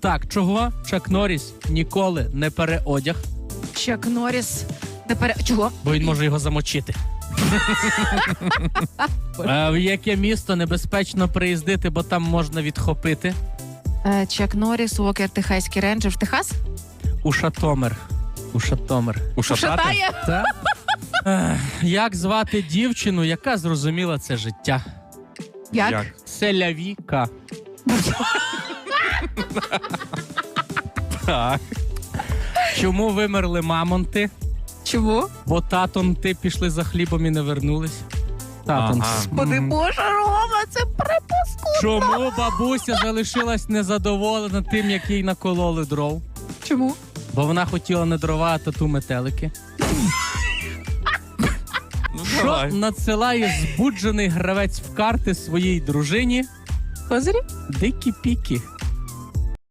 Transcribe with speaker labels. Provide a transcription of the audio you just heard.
Speaker 1: Так, чого Чак Норріс ніколи не переодяг,
Speaker 2: Чак Норріс. Тепер чого?
Speaker 1: бо він може його замочити. Е, В яке місто небезпечно приїздити, бо там можна відхопити?
Speaker 2: Е, Чак Норріс, Уокер, Техаський рейнджер. В Техас?
Speaker 1: У Шатомер. У Шатомер.
Speaker 2: Шатає?
Speaker 1: Так? Ех, Як звати дівчину, яка зрозуміла це життя?
Speaker 2: Як?
Speaker 1: Селявіка.
Speaker 3: Так.
Speaker 1: Чому вимерли мамонти?
Speaker 2: Чому?
Speaker 1: Бо татонти пішли за хлібом і не вернулись. Татонти.
Speaker 3: Ага.
Speaker 2: Господи. Боже, Рома, це припуску.
Speaker 1: Чому бабуся залишилась незадоволена тим, як їй накололи дров?
Speaker 2: Чому?
Speaker 1: Бо вона хотіла не дрова, а тату метелики.
Speaker 3: Ну,
Speaker 1: Що
Speaker 3: давай.
Speaker 1: надсилає збуджений гравець в карти своїй дружині?
Speaker 2: Козирі?
Speaker 1: Дикі піки.